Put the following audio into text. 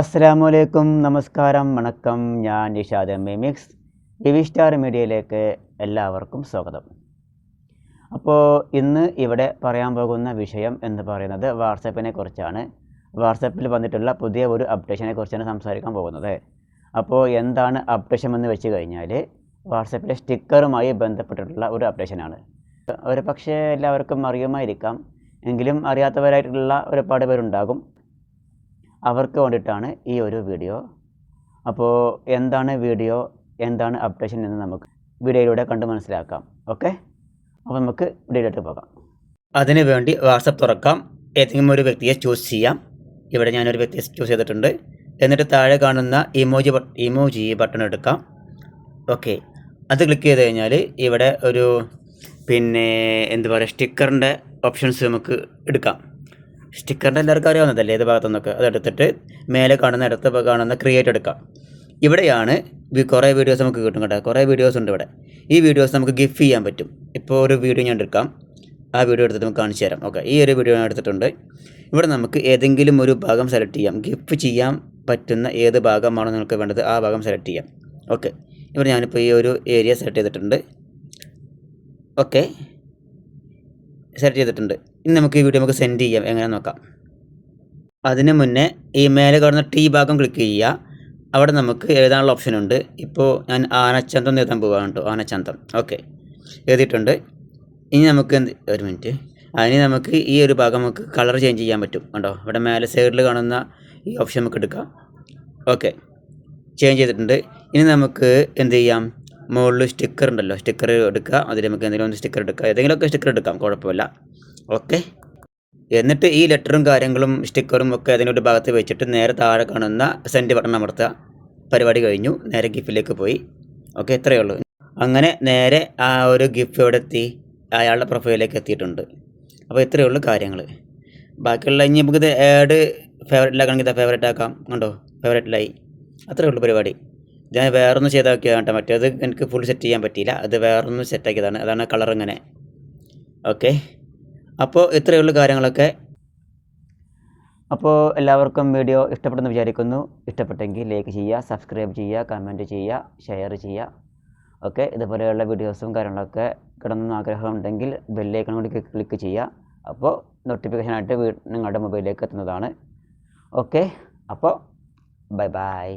അസ്സാമലൈക്കും നമസ്കാരം വണക്കം. ഞാൻ നിഷാദ് മിമിക്സ് വിവി സ്റ്റാർ മീഡിയയിലേക്ക് എല്ലാവർക്കും സ്വാഗതം. അപ്പോൾ ഇന്ന് ഇവിടെ പറയാൻ പോകുന്ന വിഷയം എന്ന് പറയുന്നത് വാട്സപ്പിനെ കുറിച്ചാണ്. വാട്സപ്പിൽ വന്നിട്ടുള്ള പുതിയ ഒരു അപ്ഡേഷനെ കുറിച്ചാണ് സംസാരിക്കാൻ പോകുന്നത്. അപ്പോൾ എന്താണ് അപ്ഡേഷൻ എന്ന് വെച്ച് കഴിഞ്ഞാൽ വാട്സപ്പിലെ സ്റ്റിക്കറുമായി ബന്ധപ്പെട്ടിട്ടുള്ള ഒരു അപ്ഡേഷനാണ്. ഒരു പക്ഷേ എല്ലാവർക്കും അറിയുമായിരിക്കാം. എങ്കിലും അറിയാത്തവരായിട്ടുള്ള ഒരുപാട് പേരുണ്ടാകും. അവർക്ക് വേണ്ടിയിട്ടാണ് ഈ ഒരു വീഡിയോ. അപ്പോൾ എന്താണ് വീഡിയോ? എന്താണ് അപ്ഡേഷൻ എന്ന് നമുക്ക് വീഡിയോയിലൂടെ കണ്ട് മനസ്സിലാക്കാം. ഓക്കെ അപ്പോൾ നമുക്ക് വീഡിയോയിലോട്ട് പോകാം. അതിനു വേണ്ടി വാട്സപ്പ് തുറക്കാം. ഏതെങ്കിലും ഒരു വ്യക്തിയെ ചൂസ് ചെയ്യാം. ഇവിടെ ഞാനൊരു വ്യക്തിയെ ചൂസ് ചെയ്തിട്ടുണ്ട്. എന്നിട്ട് താഴെ കാണുന്ന ഇമോജി ഇമോജി ബട്ടൺ എടുക്കാം. ഓക്കെ അത് ക്ലിക്ക് ചെയ്ത് കഴിഞ്ഞാൽ ഇവിടെ ഒരു പിന്നെ എന്താ പറയുക സ്റ്റിക്കറിന്റെ ഓപ്ഷൻസ് നമുക്ക് എടുക്കാം. സ്റ്റിക്കറിന്റെ എല്ലാവർക്കും അറിയാവുന്നതല്ലേ ഏത് ഭാഗത്തു നിന്നൊക്കെ അതെടുത്തിട്ട് മേലെ കാണുന്ന ഇടത്ത് കാണുന്ന ക്രിയേറ്റ് എടുക്കാം. ഇവിടെയാണ് കുറേ വീഡിയോസ് നമുക്ക് കിട്ടും കേട്ടോ. കുറേ വീഡിയോസ് ഉണ്ട് ഇവിടെ. ഈ വീഡിയോസ് നമുക്ക് ഗിഫ്റ്റ് ചെയ്യാൻ പറ്റും. ഇപ്പോൾ ഒരു വീഡിയോ ഞാൻ എടുക്കാം. ആ വീഡിയോ എടുത്തിട്ട് നമുക്ക് കാണിച്ചു തരാം. ഓക്കെ ഈ ഒരു വീഡിയോ ഞാൻ എടുത്തിട്ടുണ്ട്. ഇവിടെ നമുക്ക് ഏതെങ്കിലും ഒരു ഭാഗം സെലക്ട് ചെയ്യാം. ഗിഫ്റ്റ് ചെയ്യാൻ പറ്റുന്ന ഏത് ഭാഗമാണോ നിങ്ങൾക്ക് വേണ്ടത് ആ ഭാഗം സെലക്ട് ചെയ്യാം. ഓക്കെ ഇവിടെ ഞാനിപ്പോൾ ഈ ഒരു ഏരിയ സെലക്ട് ചെയ്തിട്ടുണ്ട്. ഓക്കെ സെലക്ട് ചെയ്തിട്ടുണ്ട്. ഇനി നമുക്ക് ഈ വീഡിയോ നമുക്ക് സെൻഡ് ചെയ്യാം. എങ്ങനെ നോക്കാം. അതിന് മുന്നേ ഈ മേലെ കാണുന്ന ടീ ഭാഗം ക്ലിക്ക് ചെയ്യുക. അവിടെ നമുക്ക് എഴുതാനുള്ള ഓപ്ഷൻ ഉണ്ട്. ഇപ്പോൾ ഞാൻ ആനച്ചന്തം എഴുതാൻ പോവുകയാണ് കേട്ടോ. ആനച്ചന്തം. ഓക്കെ എഴുതിയിട്ടുണ്ട്. ഇനി നമുക്ക് എന്ത് ഒരു മിനിറ്റ് അതിന് നമുക്ക് ഈ ഒരു ഭാഗം നമുക്ക് കളർ ചേഞ്ച് ചെയ്യാൻ പറ്റും കണ്ടോ. ഇവിടെ മേലെ സൈഡിൽ കാണുന്ന ഈ ഓപ്ഷൻ നമുക്ക് എടുക്കാം. ഓക്കെ ചേഞ്ച് ചെയ്തിട്ടുണ്ട്. ഇനി നമുക്ക് എന്ത് ചെയ്യാം? മുകളിൽ സ്റ്റിക്കർ ഉണ്ടല്ലോ. സ്റ്റിക്കർ എടുക്കുക. അതിൽ നമുക്ക് എന്തെങ്കിലും ഒന്ന് സ്റ്റിക്കർ എടുക്കുക ഏതെങ്കിലുമൊക്കെ സ്റ്റിക്കർ എടുക്കാം. കുഴപ്പമില്ല. ഓക്കെ. എന്നിട്ട് ഈ ലെറ്ററും കാര്യങ്ങളും സ്റ്റിക്കറും ഒക്കെ അതിനൊരു ഭാഗത്ത് വെച്ചിട്ട് നേരെ താഴെ കാണുന്ന സെൻഡ് ബട്ടൺ അമർത്തുക. പരിപാടി കഴിഞ്ഞു. നേരെ ഗിഫ്റ്റിലേക്ക് പോയി. ഓക്കെ ഇത്രയേ ഉള്ളൂ. അങ്ങനെ നേരെ ആ ഒരു ഗിഫ്റ്റ് ഇവിടെ എത്തി? അയാളുടെ പ്രൊഫൈലിലേക്ക് എത്തിയിട്ടുണ്ട്. അപ്പോൾ ഇത്രയേ ഉള്ളൂ കാര്യങ്ങൾ. ബാക്കിയുള്ള ഇനി നമുക്കിത് ആഡ് ഫേവറേറ്റിലാക്കണമെങ്കിൽ ഇതാ ഫേവറേറ്റ് ആക്കാം. കണ്ടോ? ഫേവറേറ്റിലായി അത്രയേ ഉള്ളൂ പരിപാടി. ഞാൻ വേറൊന്നും ചെയ്താക്കിയതാണ് കേട്ടോ. മറ്റേത് എനിക്ക് ഫുൾ സെറ്റ് ചെയ്യാൻ പറ്റിയില്ല. അത് വേറൊന്നും സെറ്റാക്കിയതാണ് അതാണ് കളർ ഇങ്ങനെ. ഓക്കെ. അപ്പോൾ ഇത്രയേ ഉള്ളൂ കാര്യങ്ങളൊക്കെ. അപ്പോൾ എല്ലാവർക്കും വീഡിയോ ഇഷ്ടപ്പെടുന്നു വിചാരിക്കുന്നു. ഇഷ്ടപ്പെട്ടെങ്കിൽ ലൈക്ക് ചെയ്യുക സബ്സ്ക്രൈബ് ചെയ്യുക കമന്റ് ചെയ്യുക ഷെയർ ചെയ്യുക. ഓക്കെ ഇതുപോലെയുള്ള വീഡിയോസും കാര്യങ്ങളൊക്കെ കിടന്നു ആഗ്രഹമുണ്ടെങ്കിൽ ബെല്ലൈക്കൺ കൂടി ക്ലിക്ക് ചെയ്യുക. അപ്പോൾ നോട്ടിഫിക്കേഷനായിട്ട് നിങ്ങളുടെ മൊബൈലിലേക്ക് എത്തുന്നതാണ്. ഓക്കെ അപ്പോൾ ബൈ ബൈ